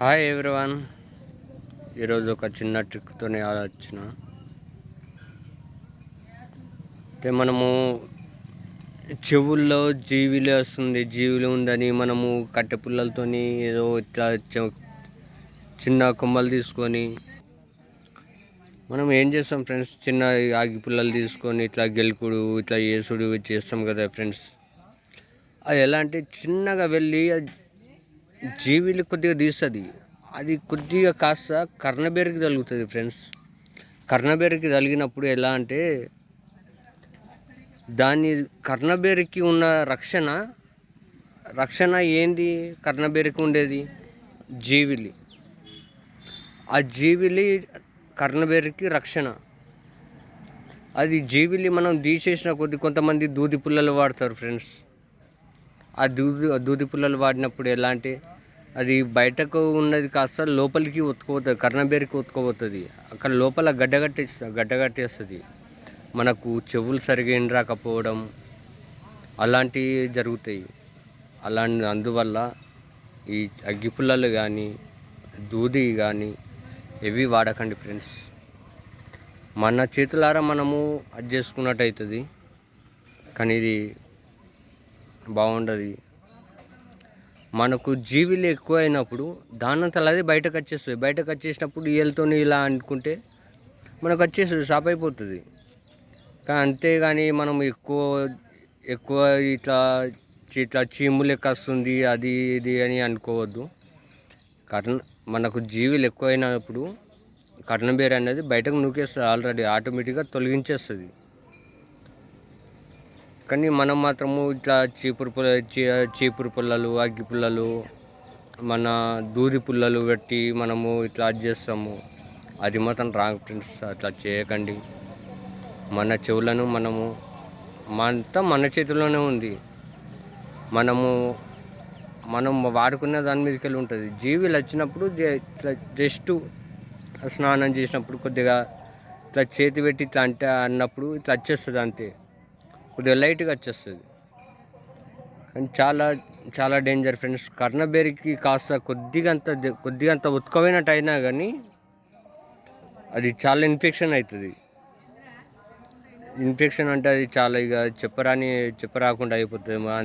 Hi everyone ఈరోజు ఒక చిన్న ట్రిక్తోనే వచ్చిన అంటే మనము చెవుల్లో జీవిలే వస్తుంది జీవిలు ఉందని మనము కట్టెపుల్లలతోని ఏదో ఇట్లా చె- చిన్న కొమ్మలు తీసుకొని మనం ఏం చేస్తాం ఫ్రెండ్స్? చిన్న ఆగి పుల్లలు తీసుకొని ఇట్లా గెలుకుడు ఇట్లా ఏసుడు చేస్తాం కదా ఫ్రెండ్స్. అది ఎలా అంటే చిన్నగా వెళ్ళి అది జీవిలు కొద్దిగా తీస్తుంది. అది కొద్దిగా కాస్త కర్ణబేరికి తగులుతుంది ఫ్రెండ్స్. కర్ణబేరికి తగిలినప్పుడు ఎలా అంటే దాని కర్ణబేరికి ఉన్న రక్షణ రక్షణ ఏంది? కర్ణబేరికి ఉండేది జీవిలి. ఆ జీవిలి కర్ణబేరికి రక్షణ. అది జీవిలి మనం తీసేసిన కొద్ది కొంతమంది దూది పుల్లలు వాడతారు ఫ్రెండ్స్. ఆ దూది దూది పుల్లలు వాడినప్పుడు ఎలా అంటే అది బయటకు ఉన్నది కాస్త లోపలికి ఉతుకుపోతుంది కర్ణబేరికి ఉతుకుపోతుంది అక్కడ లోపల గడ్డగట్టేస్త గడ్డగట్టేస్తుంది మనకు చెవులు సరిగా ఎండ రాకపోవడం అలాంటివి జరుగుతాయి. అలా అందువల్ల ఈ అగ్గి పుల్లలు కానీ దూది కానీ ఇవి వాడకండి ఫ్రెండ్స్. మన చేతులారా మనము అది చేసుకున్నట్టు అవుతుంది కానీ ఇది బాగుండదు. మనకు జీవిలు ఎక్కువ అయినప్పుడు దానంతలో అది బయటకు వచ్చేస్తుంది బయటకు వచ్చేసినప్పుడు ఈయలతో ఇలా అనుకుంటే మనకు వచ్చేస్తుంది షాప్ అయిపోతుంది. కానీ అంతేగాని మనం ఎక్కువ ఎక్కువ ఇట్లా ఇట్లా చీము లెక్క వస్తుంది అది ఇది అని అనుకోవద్దు. కర్ణ మనకు జీవులు ఎక్కువైనప్పుడు కర్ణబేర అనేది బయటకు నూకేస్తుంది ఆల్రెడీ ఆటోమేటిక్గా తొలగించేస్తుంది. కానీ మనం మాత్రము ఇట్లా చీపురు పుల్ల చీపురు పుల్లలు అగ్గి పుల్లలు మన దూది పుల్లలు పెట్టి మనము ఇట్లా అది చేస్తాము. అది మాత్రం రాంగ్ ఫ్రెండ్స్ అట్లా చేయకండి. మన చెవులను మనము అంతా మన చేతిలోనే ఉంది. మనము మనం వాడుకునే దాని మీదకి వెళ్ళి ఉంటుంది. జీవిలు వచ్చినప్పుడు ఇట్లా జస్ట్ స్నానం చేసినప్పుడు కొద్దిగా ఇట్లా చేతి పెట్టి ఇట్లా అంటే అన్నప్పుడు ఇట్లా వచ్చేస్తుంది అంతే. కొద్దిగా లైట్గా వచ్చేస్తుంది. కానీ చాలా చాలా డేంజర్ ఫ్రెండ్స్. కర్ణబేరికి కాస్త కొద్దిగా అంత కొద్దిగా అంత ఉత్కమైనట్టు అయినా కానీ అది చాలా ఇన్ఫెక్షన్ అవుతుంది ఇన్ఫెక్షన్ అంటే అది చాలా ఇక చెప్పరాని చెప్పరాకుండా అయిపోతుంది మా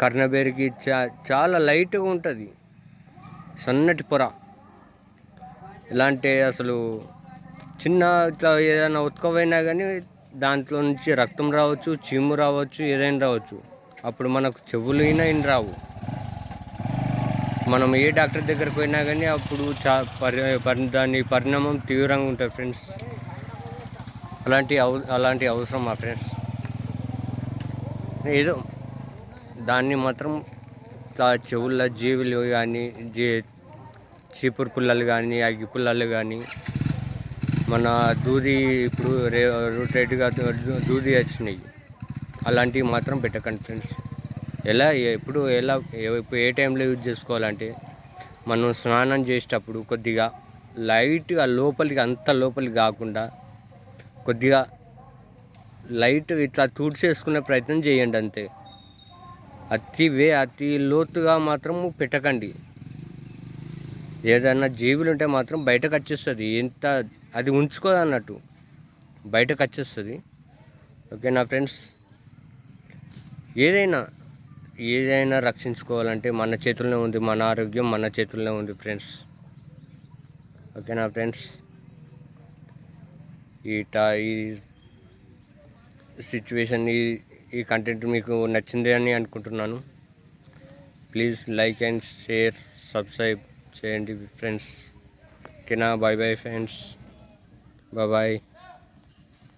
కర్ణబేరికి చా చాలా లైట్గా ఉంటుంది. సన్నటి పొర. ఎలా అంటే అసలు చిన్న ఇట్లా ఏదైనా ఉత్కమైనా కానీ దాంట్లో నుంచి రక్తం రావచ్చు చీము రావచ్చు ఏదైనా రావచ్చు. అప్పుడు మనకు చెవులు అయినా ఏం రావు. మనం ఏ డాక్టర్ దగ్గరకు పోయినా కానీ అప్పుడు చా పరి పరి దాని పరిణామం తీవ్రంగా ఉంటుంది ఫ్రెండ్స్. అలాంటి అవ అలాంటి అవసరం మా ఫ్రెండ్స్. ఏదో దాన్ని మాత్రం చెవుల జీవులు కానీ జీ చీపురు పుల్లలు కానీ అగ్గి పుల్లలు కానీ మన దూది ఇప్పుడు రే రొటేట్గా దూది వచ్చినాయి. అలాంటివి మాత్రం పెట్టకండి ఫ్రెండ్స్. ఎలా ఎప్పుడు ఎలా ఏ టైంలో యూజ్ చేసుకోవాలంటే మనం స్నానం చేసేటప్పుడు కొద్దిగా లైట్గా లోపలికి అంత లోపలికి కాకుండా కొద్దిగా లైట్ ఇట్లా తూడ్చేసుకునే ప్రయత్నం చేయండి అంతే. అతి వే అతి లోతుగా మాత్రము పెట్టకండి. ఏదైనా జీవులు ఉంటే మాత్రం బయటకు వచ్చేస్తుంది. ఎంత అది ఉంచుకోదు అన్నట్టు. బయటకు వచ్చేస్తుంది. ఓకేనా ఫ్రెండ్స్? ఏదైనా ఏదైనా రక్షించుకోవాలంటే మన చేతుల్లోనే ఉంది మన ఆరోగ్యం మన చేతుల్లోనే ఉంది ఫ్రెండ్స్. ఓకేనా ఫ్రెండ్స్? ఈ టా ఈ సిచ్యువేషన్ ఈ ఈ కంటెంట్ మీకు నచ్చింది అని అనుకుంటున్నాను. Please like and share subscribe. చేయండి ఫ్రెండ్స్ ఓకేనా bye bye friends bye bye